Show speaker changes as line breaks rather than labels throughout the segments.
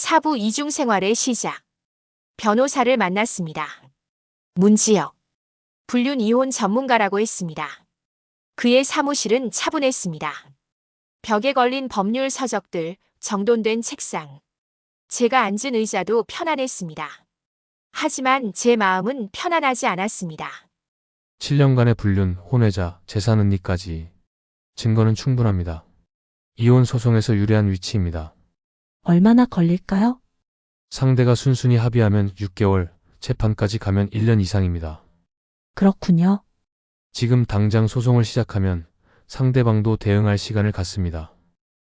사부 이중 생활의 시작. 변호사를 만났습니다. 문지혁. 불륜 이혼 전문가라고 했습니다. 그의 사무실은 차분했습니다. 벽에 걸린 법률 서적들, 정돈된 책상. 제가 앉은 의자도 편안했습니다. 하지만 제 마음은 편안하지 않았습니다.
7년간의 불륜, 혼외자, 재산 은닉까지 증거는 충분합니다. 이혼 소송에서 유리한 위치입니다.
얼마나 걸릴까요?
상대가 순순히 합의하면 6개월, 재판까지 가면 1년 이상입니다.
그렇군요.
지금 당장 소송을 시작하면 상대방도 대응할 시간을 갖습니다.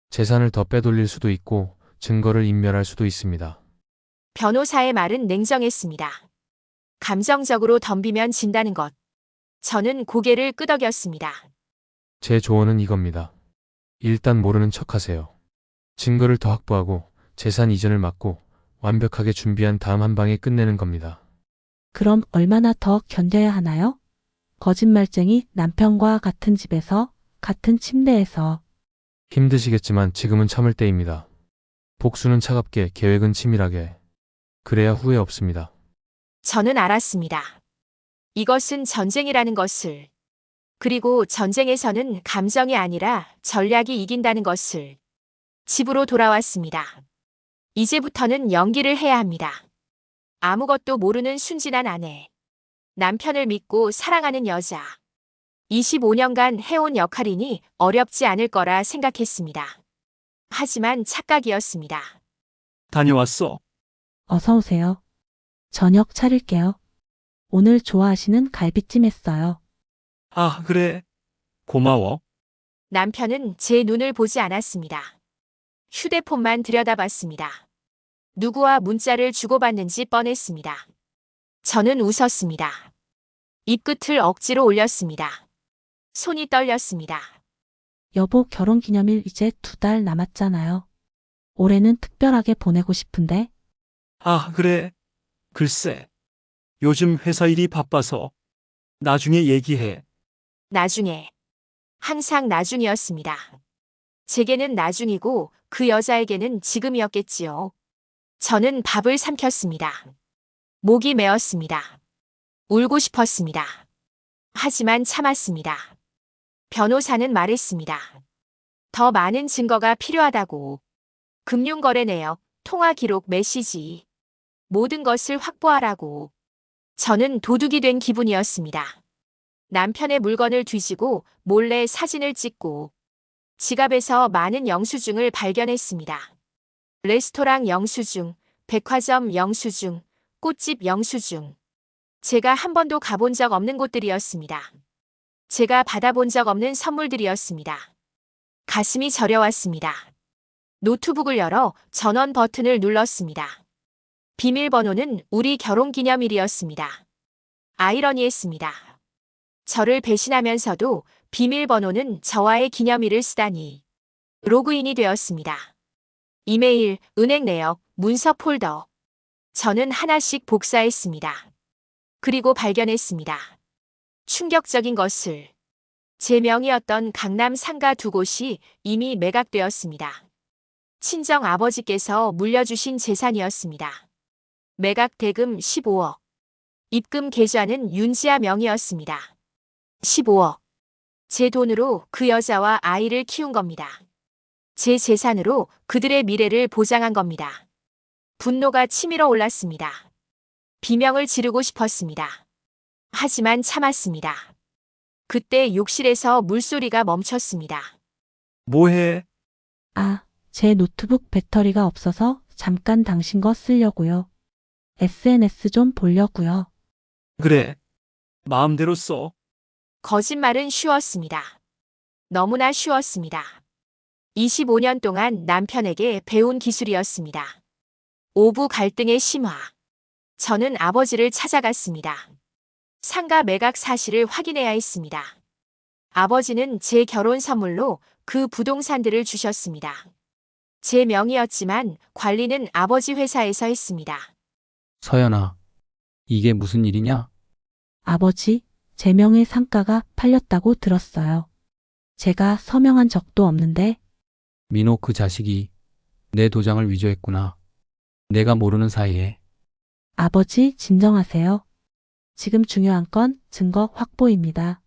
재산을 더 빼돌릴 수도 있고 증거를 인멸할 수도 있습니다.
변호사의 말은 냉정했습니다. 감정적으로 덤비면 진다는 것. 저는 고개를 끄덕였습니다.
제 조언은 이겁니다. 일단 모르는 척 하세요. 증거를 더 확보하고 재산 이전을 막고 완벽하게 준비한 다음 한 방에 끝내는 겁니다.
그럼 얼마나 더 견뎌야 하나요? 거짓말쟁이 남편과 같은 집에서, 같은 침대에서,
힘드시겠지만 지금은 참을 때입니다. 복수는 차갑게, 계획은 치밀하게. 그래야 후회 없습니다.
저는 알았습니다. 이것은 전쟁이라는 것을. 그리고 전쟁에서는 감정이 아니라 전략이 이긴다는 것을. 집으로 돌아왔습니다. 이제부터는 연기를 해야 합니다. 아무것도 모르는 순진한 아내. 남편을 믿고 사랑하는 여자. 25년간 해온 역할이니 어렵지 않을 거라 생각했습니다. 하지만 착각이었습니다.
다녀왔어.
어서 오세요. 저녁 차릴게요. 오늘 좋아하시는 갈비찜 했어요.
아, 그래. 고마워.
남편은 제 눈을 보지 않았습니다. 휴대폰만 들여다봤습니다. 누구와 문자를 주고받는지 뻔했습니다. 저는 웃었습니다. 입끝을 억지로 올렸습니다. 손이 떨렸습니다.
여보 결혼 기념일 이제 두 달 남았잖아요. 올해는 특별하게 보내고 싶은데,
아, 그래. 글쎄. 요즘 회사 일이 바빠서. 나중에 얘기해.
나중에. 항상 나중이었습니다. 제게는 나중이고 그 여자에게는 지금이었겠지요. 저는 밥을 삼켰습니다. 목이 메었습니다. 울고 싶었습니다. 하지만 참았습니다. 변호사는 말했습니다. 더 많은 증거가 필요하다고. 금융거래 내역, 통화 기록, 메시지. 모든 것을 확보하라고. 저는 도둑이 된 기분이었습니다. 남편의 물건을 뒤지고 몰래 사진을 찍고 지갑에서 많은 영수증을 발견했습니다. 레스토랑 영수증, 백화점 영수증, 꽃집 영수증. 제가 한 번도 가본 적 없는 곳들이었습니다. 제가 받아본 적 없는 선물들이었습니다. 가슴이 저려왔습니다. 노트북을 열어 전원 버튼을 눌렀습니다. 비밀번호는 우리 결혼 기념일이었습니다. 아이러니했습니다. 저를 배신하면서도 비밀번호는 저와의 기념일을 쓰다니. 로그인이 되었습니다. 이메일, 은행 내역, 문서 폴더. 저는 하나씩 복사했습니다. 그리고 발견했습니다. 충격적인 것을. 제 명의였던 강남 상가 두 곳이 이미 매각되었습니다. 친정 아버지께서 물려주신 재산이었습니다. 매각 대금 15억. 입금 계좌는 윤지아 명의였습니다. 15억. 제 돈으로 그 여자와 아이를 키운 겁니다. 제 재산으로 그들의 미래를 보장한 겁니다. 분노가 치밀어 올랐습니다. 비명을 지르고 싶었습니다. 하지만 참았습니다. 그때 욕실에서 물소리가 멈췄습니다.
뭐해?
아, 제 노트북 배터리가 없어서 잠깐 당신 거 쓰려고요. SNS 좀 보려고요.
그래. 마음대로 써.
거짓말은 쉬웠습니다. 너무나 쉬웠습니다. 25년 동안 남편에게 배운 기술이었습니다. 오부 갈등의 심화. 저는 아버지를 찾아갔습니다. 상가 매각 사실을 확인해야 했습니다. 아버지는 제 결혼 선물로 그 부동산들을 주셨습니다. 제 명의였지만 관리는 아버지 회사에서 했습니다.
서연아, 이게 무슨 일이냐?
아버지, 제 명의 상가가 팔렸다고 들었어요. 제가 서명한 적도 없는데,
민호 그 자식이 내 도장을 위조했구나. 내가 모르는 사이에
아버지, 진정하세요. 지금 중요한 건 증거 확보입니다.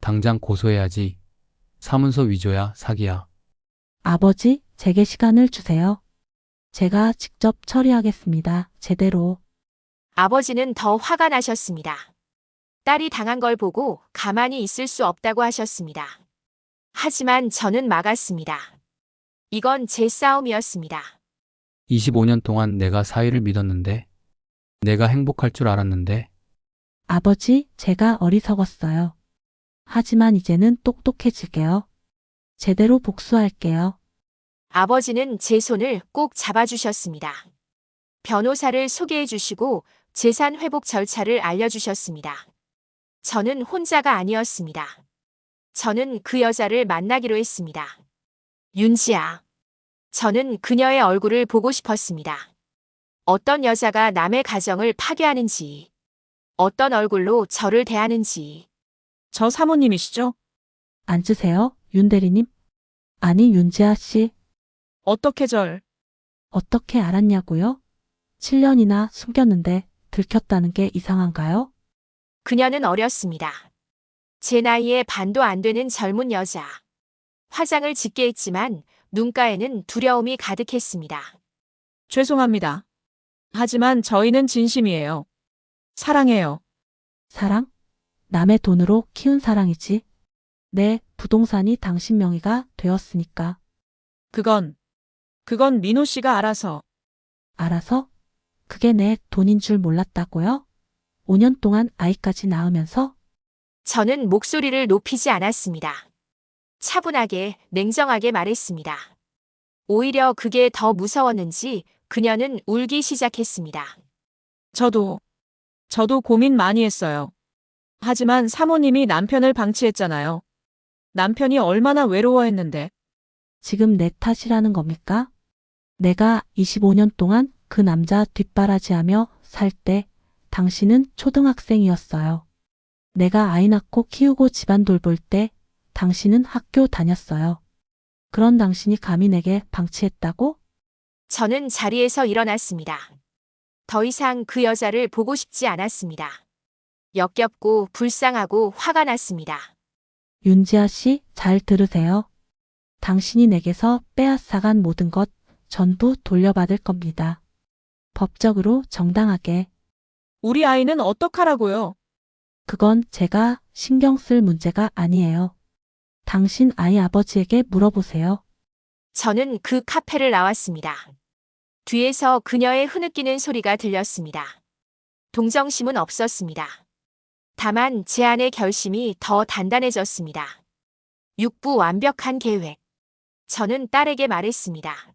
당장 고소해야지. 사문서 위조야, 사기야.
아버지, 제게 시간을 주세요. 제가 직접 처리하겠습니다. 제대로.
아버지는 더 화가 나셨습니다. 딸이 당한 걸 보고 가만히 있을 수 없다고 하셨습니다. 하지만 저는 막았습니다. 이건 제 싸움이었습니다.
25년 동안 내가 사위를 믿었는데, 내가 행복할 줄 알았는데,
아버지, 제가 어리석었어요. 하지만 이제는 똑똑해질게요. 제대로 복수할게요.
아버지는 제 손을 꼭 잡아주셨습니다. 변호사를 소개해 주시고 재산 회복 절차를 알려주셨습니다. 저는 혼자가 아니었습니다. 저는 그 여자를 만나기로 했습니다. 윤지아. 저는 그녀의 얼굴을 보고 싶었습니다. 어떤 여자가 남의 가정을 파괴하는지, 어떤 얼굴로 저를 대하는지,
저 사모님이시죠?
앉으세요, 윤 대리님. 아니, 윤지아 씨,
어떻게 절,
어떻게 알았냐고요? 7년이나 숨겼는데 들켰다는 게 이상한가요?
그녀는 어렸습니다. 제 나이에 반도 안 되는 젊은 여자. 화장을 짙게 했지만 눈가에는 두려움이 가득했습니다.
죄송합니다. 하지만 저희는 진심이에요. 사랑해요.
사랑? 남의 돈으로 키운 사랑이지. 내 부동산이 당신 명의가 되었으니까.
그건, 그건 민호 씨가 알아서.
알아서? 그게 내 돈인 줄 몰랐다고요? 5년 동안 아이까지 낳으면서?
저는 목소리를 높이지 않았습니다. 차분하게, 냉정하게 말했습니다. 오히려 그게 더 무서웠는지 그녀는 울기 시작했습니다.
저도, 저도 고민 많이 했어요. 하지만 사모님이 남편을 방치했잖아요. 남편이 얼마나 외로워했는데.
지금 내 탓이라는 겁니까? 내가 25년 동안 그 남자 뒷바라지하며 살 때 당신은 초등학생이었어요. 내가 아이 낳고 키우고 집안 돌볼 때 당신은 학교 다녔어요. 그런 당신이 감히 내게 방치했다고?
저는 자리에서 일어났습니다. 더 이상 그 여자를 보고 싶지 않았습니다. 역겹고 불쌍하고 화가 났습니다.
윤지아 씨, 잘 들으세요. 당신이 내게서 빼앗아간 모든 것 전부 돌려받을 겁니다. 법적으로 정당하게.
우리 아이는 어떡하라고요?
그건 제가 신경 쓸 문제가 아니에요. 당신 아이 아버지에게 물어보세요.
저는 그 카페를 나왔습니다. 뒤에서 그녀의 흐느끼는 소리가 들렸습니다. 동정심은 없었습니다. 다만 제 안의 결심이 더 단단해졌습니다. 육부 완벽한 계획. 저는 딸에게 말했습니다.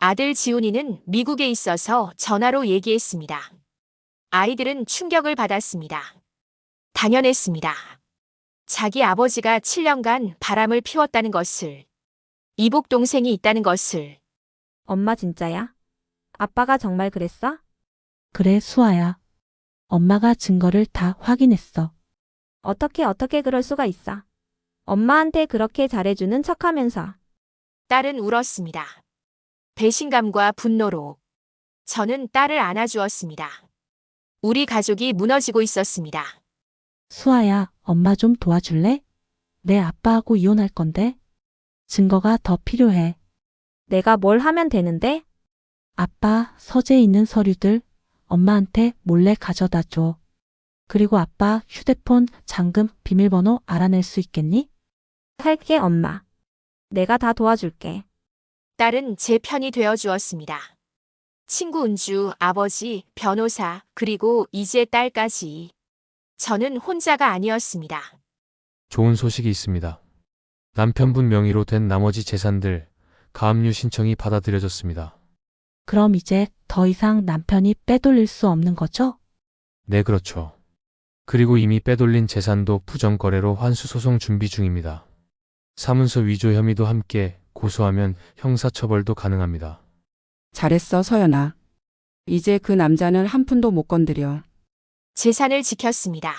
아들 지훈이는 미국에 있어서 전화로 얘기했습니다. 아이들은 충격을 받았습니다. 당연했습니다. 자기 아버지가 7년간 바람을 피웠다는 것을, 이복 동생이 있다는 것을,
엄마 진짜야? 아빠가 정말 그랬어?
그래, 수아야. 엄마가 증거를 다 확인했어.
어떻게 어떻게 그럴 수가 있어? 엄마한테 그렇게 잘해주는 척하면서.
딸은 울었습니다. 배신감과 분노로. 저는 딸을 안아주었습니다. 우리 가족이 무너지고 있었습니다.
수아야, 엄마 좀 도와줄래? 내 아빠하고 이혼할 건데. 증거가 더 필요해.
내가 뭘 하면 되는데?
아빠 서재에 있는 서류들 엄마한테 몰래 가져다 줘. 그리고 아빠 휴대폰 잠금 비밀번호 알아낼 수 있겠니?
할게 엄마. 내가 다 도와줄게.
딸은 제 편이 되어 주었습니다. 친구 은주, 아버지, 변호사, 그리고 이제 딸까지. 저는 혼자가 아니었습니다.
좋은 소식이 있습니다. 남편분 명의로 된 나머지 재산들 가압류 신청이 받아들여졌습니다.
그럼 이제 더 이상 남편이 빼돌릴 수 없는 거죠?
네, 그렇죠. 그리고 이미 빼돌린 재산도 부정거래로 환수소송 준비 중입니다. 사문서 위조 혐의도 함께 고소하면 형사처벌도 가능합니다.
잘했어, 서연아. 이제 그 남자는 한 푼도 못 건드려.
재산을 지켰습니다.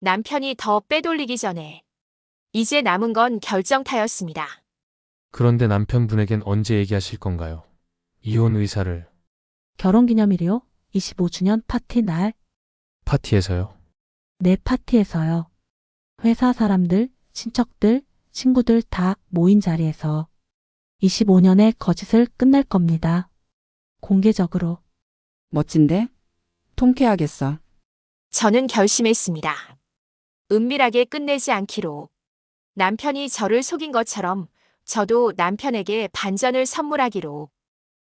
남편이 더 빼돌리기 전에. 이제 남은 건 결정타였습니다.
그런데 남편분에겐 언제 얘기하실 건가요? 이혼 의사를.
결혼기념일이요? 25주년 파티 날?
파티에서요.
내 파티에서요. 회사 사람들, 친척들, 친구들 다 모인 자리에서 25년의 거짓을 끝낼 겁니다. 공개적으로.
멋진데? 통쾌하겠어.
저는 결심했습니다. 은밀하게 끝내지 않기로. 남편이 저를 속인 것처럼 저도 남편에게 반전을 선물하기로.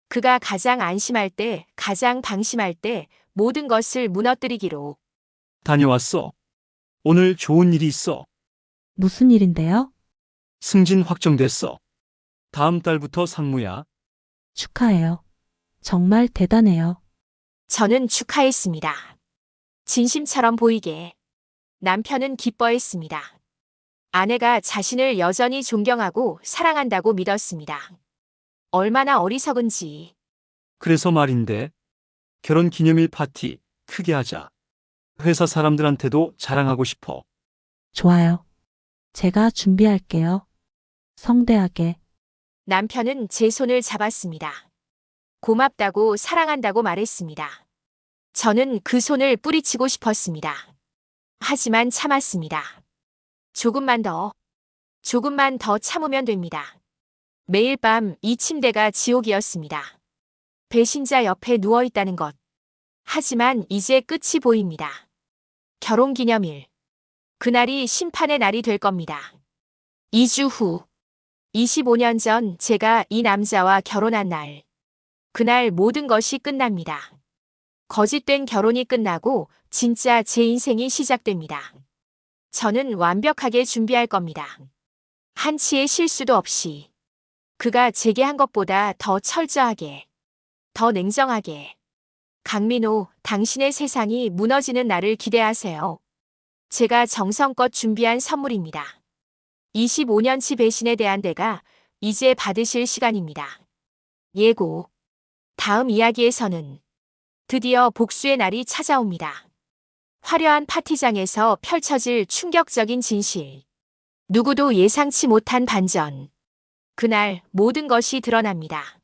그가 가장 안심할 때, 가장 방심할 때 모든 것을 무너뜨리기로.
다녀왔어. 오늘 좋은 일이 있어.
무슨 일인데요?
승진 확정됐어. 다음 달부터 상무야.
축하해요. 정말 대단해요.
저는 축하했습니다. 진심처럼 보이게. 남편은 기뻐했습니다. 아내가 자신을 여전히 존경하고 사랑한다고 믿었습니다. 얼마나 어리석은지.
그래서 말인데, 결혼 기념일 파티 크게 하자. 회사 사람들한테도 자랑하고 싶어.
좋아요. 제가 준비할게요. 성대하게.
남편은 제 손을 잡았습니다. 고맙다고 사랑한다고 말했습니다. 저는 그 손을 뿌리치고 싶었습니다. 하지만 참았습니다. 조금만 더, 조금만 더 참으면 됩니다. 매일 밤 이 침대가 지옥이었습니다. 배신자 옆에 누워 있다는 것. 하지만 이제 끝이 보입니다. 결혼 기념일. 그날이 심판의 날이 될 겁니다. 2주 후. 25년 전 제가 이 남자와 결혼한 날. 그날 모든 것이 끝납니다. 거짓된 결혼이 끝나고 진짜 제 인생이 시작됩니다. 저는 완벽하게 준비할 겁니다. 한치의 실수도 없이. 그가 제게 한 것보다 더 철저하게, 더 냉정하게. 강민호, 당신의 세상이 무너지는 날을 기대하세요. 제가 정성껏 준비한 선물입니다. 25년치 배신에 대한 대가 이제 받으실 시간입니다. 예고. 다음 이야기에서는 드디어 복수의 날이 찾아옵니다. 화려한 파티장에서 펼쳐질 충격적인 진실. 누구도 예상치 못한 반전. 그날 모든 것이 드러납니다.